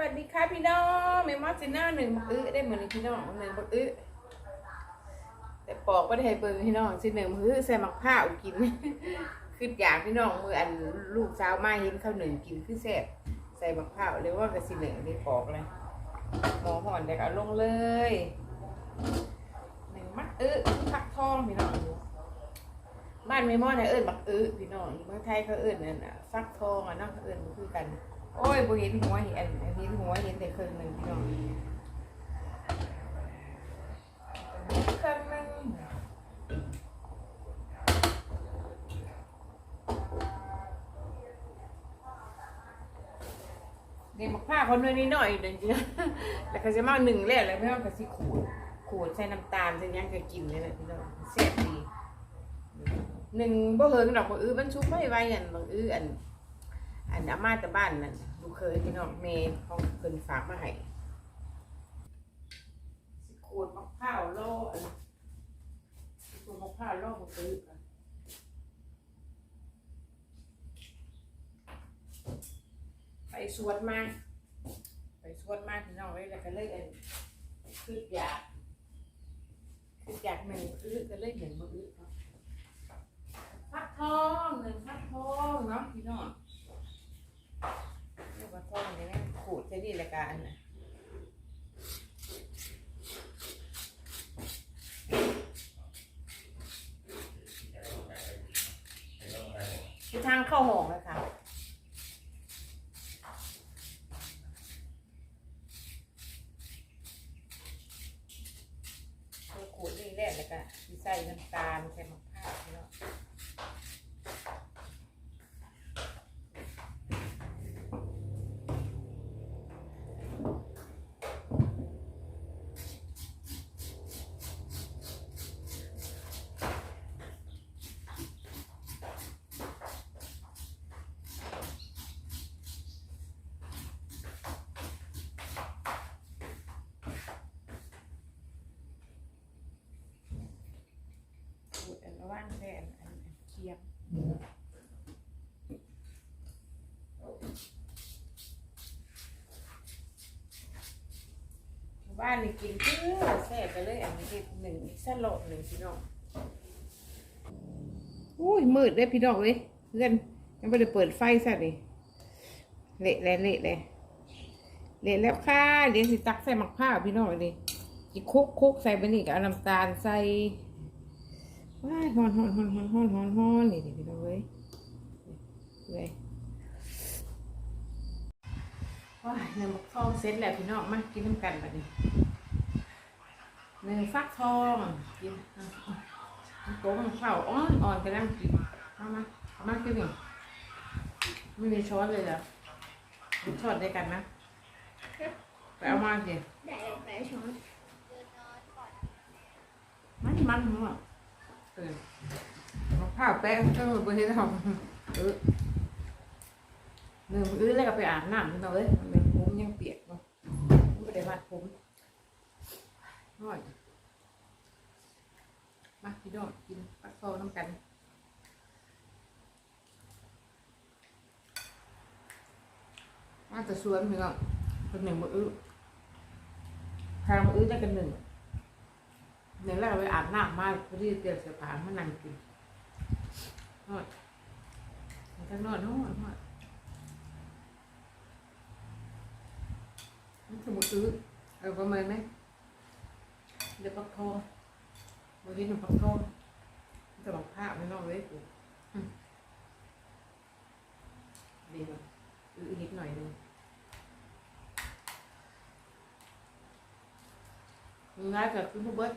วัสดีค่ะพี่น้องเมมอสิน่าหนึ่งบักอื้อได้เหมือนพี่น้องหนึ่งบักอื้อแต่ปอกไ่ได้ให้เบิ่งพี่น้องสิหนึ่งบักอื้อใส่หมักผ้าวกินคืออยากพี่น้องมืออันลูกสาวมาเห็นข้าวหนึ่งกินคือแซ่บใส่หมักผ้าเลยว่ากระสิหนึ่งได้ปอกเลยหมอห่อนเด็กเอาลงเลยหนึ่งมักอื้อพักทองพี่น้องบ้านเมมอเนี่ยเอิญบักอื้อพี่น้องเมืองไทยเขาเอิญนั่นน่ะฟักทองอะเนาะเขาเอิญมันคือกัน โอ้ยบ่เห็นหัวเห็นอันเห็นหัวเห็นแต่ครึ่งหนึ่งพี่น้องครึ่งหนึ่งเด็กมักผ้าคนน้อยนิดหน่อยเดินจริงๆแล้วก็จะมาหนึ่งแล้วแล้วไม่ต้องก็สิขูดขูดใส่น้ำตาลใส่ยังก็กินเลยนะพี่น้องแซ่บดีหนึ่งบ่เฮิงดอกบ่อื้อมันชุบไม่ไวอันบ่อื้ออัน อันอามาแต่บ้านนั่นลูกเคยพี่น้องเมย์เขาเพิ่นฝากมาให้สิขูดมะพร้าวโลอันสิขูดมะพร้าวโลมาซื้อกันไปสวนมา ไปสวนมาพี่น้องเลยแล้วก็เลยอันคืออยากคืออยากหนึ่งอื้อก็เลยหนึ่งมาอื้อเนาะฟักทองหนึ่งฟักทองเนาะพี่น้อง ก้อนนี่แม่งขูดใช้ดีละกันนะคือทางเข้าห้องนะคะคือขูดนี่แหละแล้วก็สิใส่น้ำตาลใส่มะพร้าวเนาะ ขูดอัน ระว่างแค่อันอันอันเคียบบ้านนี่กินเพื่อแซ่บไปเลยอันนี้เด็ดหนึ่งสลดหนึ่งพี่น้องอุ้ยมืดเลยพี่น้องเลยเพื่อนยังไม่ได้เปิดไฟซะนี่เละเลยเละเลยเละแล้วค่ะเดี๋ยวสิตักใส่หมักผ้าวพี่น้องเลยอีคุกคุกใส่ไปนี่กับน้ำตาลใส่ ว้ายฮอนฮอนฮอนฮอนฮอนฮอนฮอนนี่ดิพี่น้องเว้ยเว้ยว้ายเนี่ยมักทองเสร็จแล้วพี่น้องมากินน้ำกันบัดนี้หนึ่งฟักทองกินอะอะมันโตมันข้าวอ่อนอ่อนกำลังกินมามาเอามากินหนึ่งไม่มีช้อนเลยเหรอมีช้อนด้วยกันนะไปเอามาสิได้แปดช้อนมันมันหัว เออผ้าแป้งก็บนที่ทำเออเนื้ออื้อแล้วก็ไปอาบน้ำพี่น้องเอ้ยมันผมยังเปียกเนาะไม่ได้มัดผมน้อยมาพี่น้องกินปักทองน้ำกันมาแต่สวนพี่น้องเป็นหนึ่งมืออื้อทางมืออื้อได้กันหนึ่ง เดี๋ยวเราไปอาบน้ำมาพอดีเตรียมเสื้อผ้ามานั่งกินนอนมันก็นอนนอนนอนมันสมุดซื้อเอาประเมินไหมเดี๋ยวปักทองวันนี้หนูปักทองจะบอกภาพไม่นอกเลยกูอืมดีป่ะอือนิดหน่อยหนึงง่ายเกิดขึ้นผู้เบิด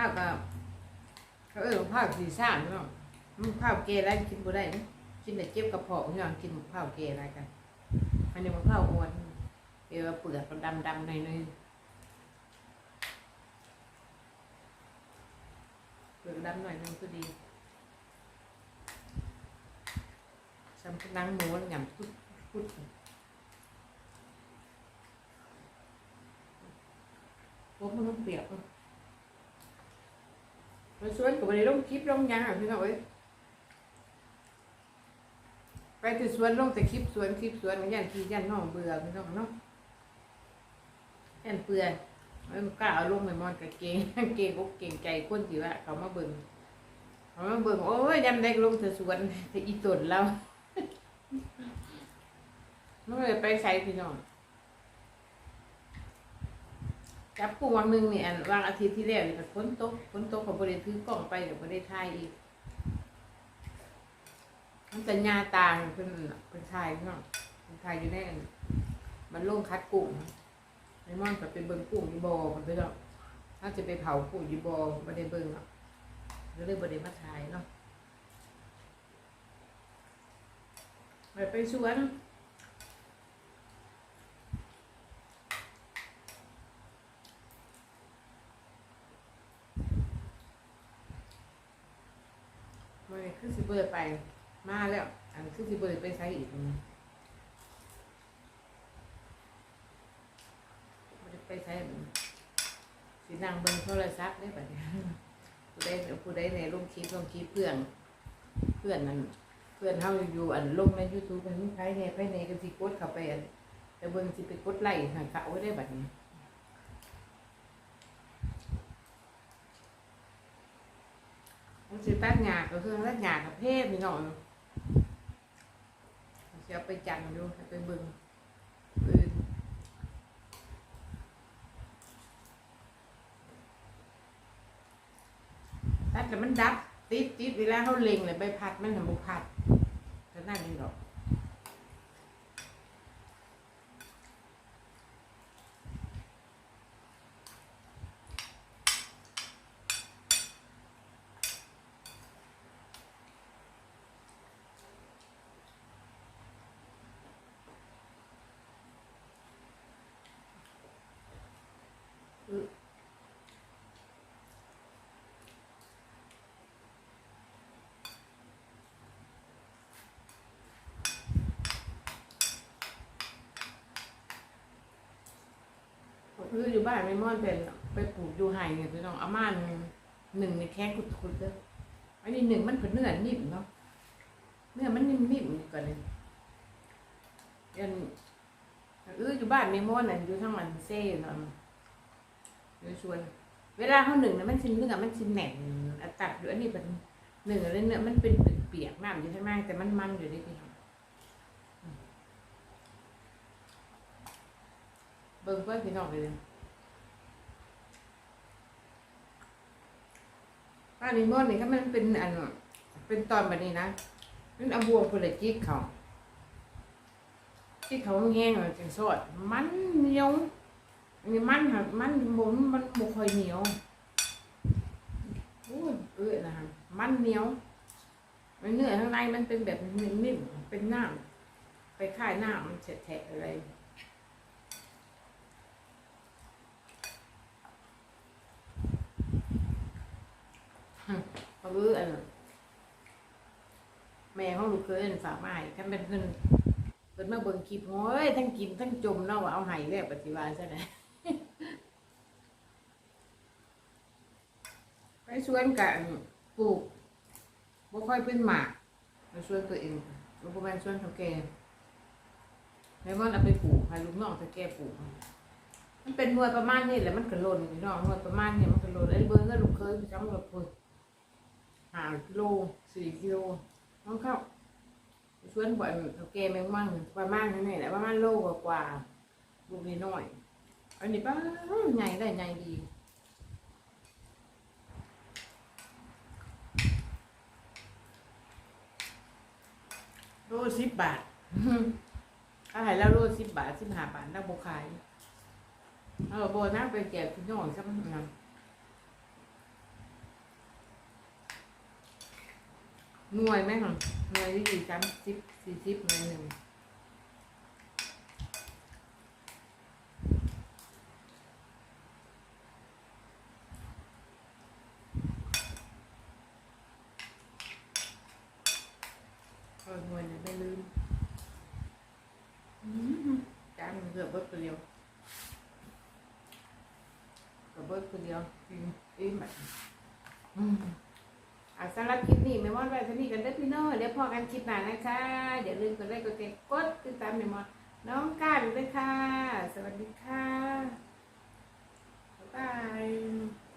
ภาพแบบเขาเออภาพสีซ่านเนาะมันภาพเกย์อะไรกินบ่ได้นะกินแต่เจ็บกระเพาะพี่น้องกินภาพเกย์อะไรกันอันนี้มันภาพอ้วนเอวเปลือกดำดำๆหน่อยเปลือกดำหน่อยนึงก็ดีสำหรับนังหมูหยำพุดพุดผมมันเปียก ไปสวนกับบริลงคลิปลงยังพี่น้องเอ้ยไปที่สวนลงแต่คลิปสวนคลิปสวนยันที่ยันน้องเบื่อพี่น้องเนาะยันเปื่อยไม่กล้าเอาลงไปมอนกับเกงเกงก็เกงใจคนที่ว่าเขามาเบิ่งเขามาเบิ่งโอ้ยยำได้ลงแต่สวนแต่อีตนเราไม่เลยไปใส่พี่น้อง จับกุ้งวันหนึ่งเนี่ยอันวางอาทิตย์ที่แล้วนี่ก็ฝนตกฝนตกเขาบริถือกล้องไปเดี๋ยวบริถ่ายอีกมันจะญาตางเป็นเป็นชายเนาะเป็นชายอยู่แน่นมันล่งคัดกุ้งไอ้มอนก็ไปเบิ่งกุ้งอยู่บ่อมันไปเนาะถ้าจะไปเผากุ้งอยู่บ่อบ่ได้เบิ่งเนาะก็เลยบ่ได้มาถ่ายเนาะไปไปสวน มัน คือสิเบิดไป มาแล้ว อันคือสิเบิดไปใช้อีกมันไปใช้สินั่งเบิ่งโทรศัพท์ได้บัดนี้ผู้ใดผู้ใดในลงคลิปลงคลิปเพื่อน เพื่อนนั้นเพื่อนเฮาอยู่อันลงใน YouTube มันใครแหน่ยไปไหนก็สิกดเข้าไปอันแต่เบิ่งสิไปกดไลค์ให้เขาไว้ได้บัดนี้ มันสิตัดหยาก็คือตัดหยากับเทพนี่เนาะสิเอาไปจันดูไปบึงตัดแล้วมันดับติดติดเวลาเขาเล็งเลยใบพัดมันทำบุพัดก็นั่นเองดอก คืออยู่บ้านไม่ม่อนเป็นไปปลูกอยู่ไห่เนี่ยพี่น้องอามานหนึ่งในแข้งขุดๆเลยอันนี้หนึ่งมันเป็นเนื้อนิ่มเนาะเนื้อมันนิ่มๆก่อนเลยยันเอออยู่บ้านไม่ม่อนน่ะอยู่ทั้งมันเซ่เนาะอยู่ชวน เวลาเขาหนึ่งนะมันชิ้นเนื้อมันชิ้นแหน่งอัตัดอยู่อันนี้เป็นหนึ่งอะไรเนื้อมันเป็นเปียกๆน้ำอยู่ข้างในแต่มันมันอยู่ในพี่น้องอืมเบิ่งเพื่อนพี่น้องเลยป้านิมอนนี่ถ้ามันเป็นอันเป็นตอนแบบนี้นะมันเอาบวงคนละจิกเขาจิกเขาแห้งจังสดมันเหนียวอันนี้มันค่ะมันบ่มมันบ่ค่อยเหนียวโอ้ยเอ้ยนะฮะมันเหนียวมันเนื้อข้างในมันเป็นแบบนิ่มๆเป็นน้ำไปค่ายน้ำมันแฉะๆอะไร เขารู้อันแม่เขาลูกเคยอันฝากมาให้ท่านเป็นเพิ่นเพิ่นมาเบิ่งคลิปโอ้ยทั้งกินทั้งจมเนาะว่าเอาให้แล้วปฏิวัติซะนะไปสวนกันปลูกบ่ค่อยเป็นหมากไปสวนตัวเองบ่ประมาณสวนเท่าแก่แม่ว่าเอาไปปลูกให้ลูกน้องเท่าแก่ปลูกมันเป็นหน่วยประมาณนี้แหละมันก็หล่นพี่น้องหน่วยประมาณนี้มันก็หล่นไอ้เบิ่งก็ลูกเคยจำแบบพุ่น ห้ากิโลสี่กิโลน้องเข้าชวนบ่อยเขาแกแมงมั่งประมาณนั้นี่แหละประมาณโลกว่าๆลูกน้อยอันนี้ป้าใหญ่ได้ใหญ่ดีโลสิบบาทถ้าให้แล้วโลสิบบาทสิบห้าบาทนักบขายเออโบนักไปแจกพี่น้องสักหน่อย หน่วยไหมคะหน่วยที่สี่สามสิบสี่สิบหน่วยหนึ่งเออหน่วยหนึ่ไม่ลืมอืมจานมันเกือบเบิดไปเร็วเก็กับเบิร์ดคนเดียวกินอิ่มแบบ อาสำหรับคลิปนี้แม่มอนไว้เท่านี้กันเด้อพี่น้องเดี๋ยวพอกันคลิปหน้านะคะอย่าลืมกดไลค์กดแชร์กดติดตามแม่มอนน้องก้าด้วยค่ะ สวัสดีค่ะบ๊ายบาย